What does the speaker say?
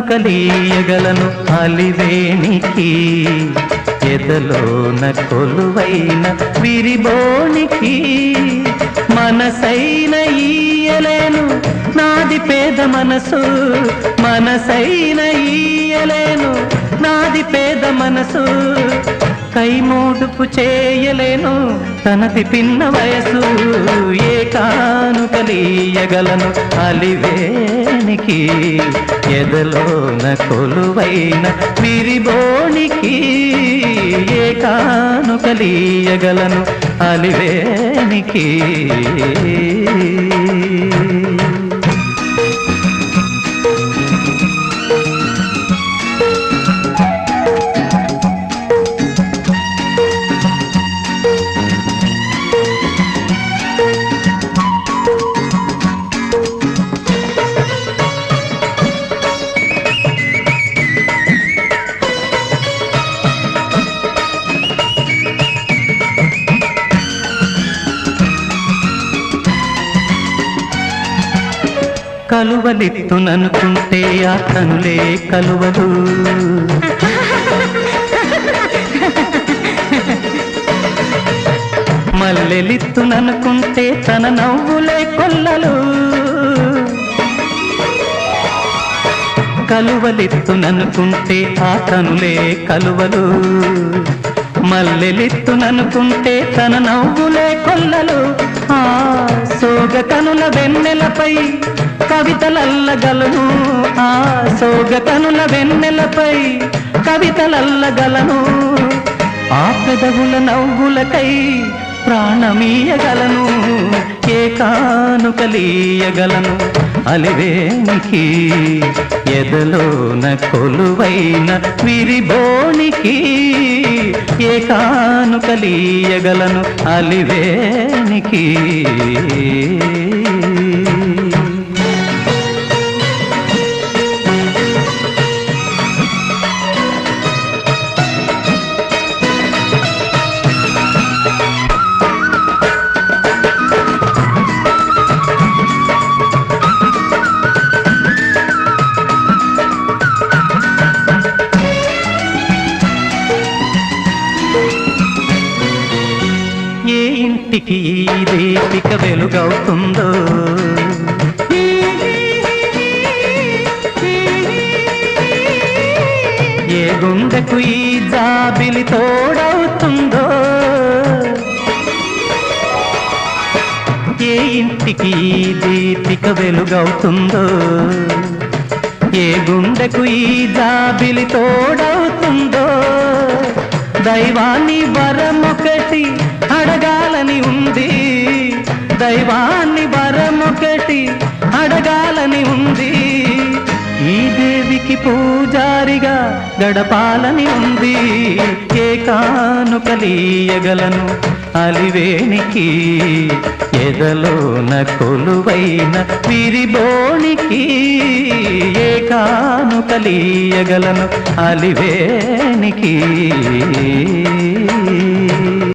కలియగలను అలివేణికి. ఎదలోన కొలువైన విరిబోనికి మనసైన ఈయలేను నాది పేద మనసు. మనసైన ఈయలేను నాది పేద మనసు. కైమోడుపు చేయలేను తనది పిన్న వయసు. ఏ కానుకలీయగలను అలివేనికి ఎదలోన కొలువైన విరిబోనికి ఏ కానుకలీయగలను అలివేనికి. కలువలిత్తుననుకుంటే ఆ కనులే కలువలు మల్లెలిత్తుననుకుంటే తన నవ్వులే కొల్లలు. కలువలిత్తుననుకుంటే ఆ కనులే కలువలు. మల్లెలిత్తుననుకుంటే తన నవ్వులే కొల్లలు. ఆ సోగ కనుల వెన్నెలపై కవితలల్లగలను. ఆ సోగతనుల వెన్నెలపై కవితలల్లగలను. ఆ పెదవుల నవ్వులకై ప్రాణమీయగలను. ఏ కానుకలీయగలను అలివేనికి ఎదలోన కొలువైన విరిబోనికి ఏ కానుకలీయగలను అలివేనికి ఇంటికి దీపిక వెలుగవుతుందో? ఏ గుండెకు ఈ జాబిలి తోడవుతుందో? ఏ ఇంటికి దీపిక వెలుగవుతుందో? ఏ గుండెకు ఈ జాబిలి తోడవుతుందో? దైవాన్ని వరమొకటి ఉంది. దైవాన్ని వరమొకటి అడగాలని ఉంది. ఈ దేవికి పూజారిగా గడపాలని ఉంది. ఏ కానుకలీయగలను అలివేనికి ఎదలోన కొలువైన విరిబోనికి ఏ కానుకలీయగలను అలివేనికి